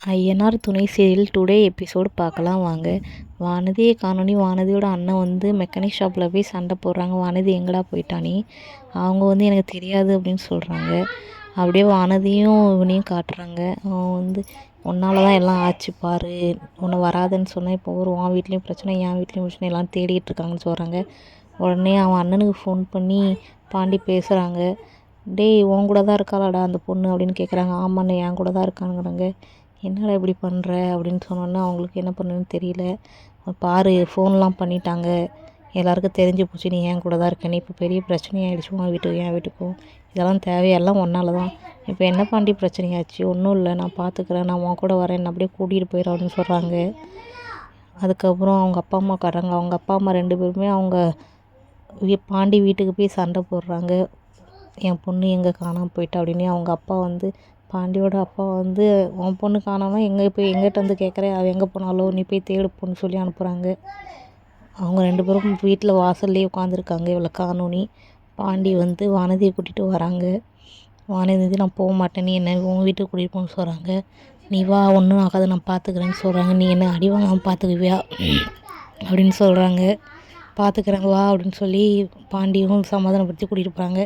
ஐயனார் துணை serial today episode பார்க்கலாம் வாங்க. வானதியை காணோனி வானதியோட அண்ணன் வந்து மெக்கானிக் ஷாப்பில் போய் சண்டை போடுறாங்க. வானதி எங்கடா போயிட்டானே அவங்க வந்து எனக்கு தெரியாது அப்படின்னு சொல்கிறாங்க அப்படியே வானதியும் இவனையும் காட்டுறாங்க. அவன் வந்து உன்னால தான் எல்லாம் ஆச்சு பாரு. உன்னை வராதுன்னு சொன்னால் இப்போ ஒரு உன் வீட்லேயும் பிரச்சனை என் வீட்லேயும் பிரச்சனை எல்லாம் தேடிட்டு இருக்காங்கன்னு சொல்கிறாங்க உடனே அவன் அண்ணனுக்கு ஃபோன் பண்ணி பாண்டி பேசுகிறாங்க டேய் உன் கூட தான் இருக்காளாடா அந்த பொண்ணு? அப்படின்னு கேட்குறாங்க ஆமாண்ணே என் கூட தான் இருக்கானுங்கிறாங்க என்னடா இப்படி பண்ணுற அப்படின்னு சொன்னோன்னே அவங்களுக்கு என்ன பண்ணுன்னு தெரியல. பாரு ஃபோன்லாம் பண்ணிட்டாங்க. எல்லாருக்கும் தெரிஞ்சு போச்சு. நீ ஏன் கூட தான் இருக்க? நீ இப்போ பெரிய பிரச்சனையாயிடுச்சு. உன் வீட்டுக்கு என் வீட்டுக்கும். இதெல்லாம் தேவையெல்லாம் ஒன்றால் தான். இப்போ என்ன பாண்டி பிரச்சனையாச்சு? ஒன்றும் இல்லை. நான் பார்த்துக்கிறேன் நான் உன் கூட வரேன். என்னை அப்படியே கூட்டிகிட்டு போயிடும் அப்படின்னு சொல்கிறாங்க அதுக்கப்புறம் அவங்க அப்பா அம்மா காட்டுறாங்க. அவங்க அப்பா அம்மா ரெண்டு பேருமே அவங்க பாண்டி வீட்டுக்கு போய் சண்டை போடுறாங்க. என் பொண்ணு எங்கே காணாமல் போயிட்டா? அப்படின்னு. அவங்க அப்பா வந்து பாண்டியோட அப்பா வந்து உன் பொண்ணு காணாமல் எங்கே போய் எங்கிட்ட வந்து கேட்குற அவள் எங்கே போனாலோ? நீ போய் தேடு சொல்லி அனுப்புகிறாங்க அவங்க ரெண்டு பேரும் வீட்டில் வாசல்லே உட்காந்துருக்காங்க இவளை காணோனி பாண்டி வந்து வானதியை கூட்டிகிட்டு வராங்க. வானதி வந்து நான் போக மாட்டேன். நீ என்ன உன் வீட்டுக்கு கூட்டிகிட்டு போகணும்னு சொல்கிறாங்க நீ வா ஒன்றும் ஆகாது. நான் பார்த்துக்கிறேன்னு சொல்கிறாங்க நீ என்ன அடி வாங்காமல் பார்த்துக்குவியா அப்படின்னு சொல்கிறாங்க பார்த்துக்கிறேங்க வா அப்படின்னு சொல்லி பாண்டியும் சமாதானப்படுத்தி கூட்டிகிட்டு போகிறாங்க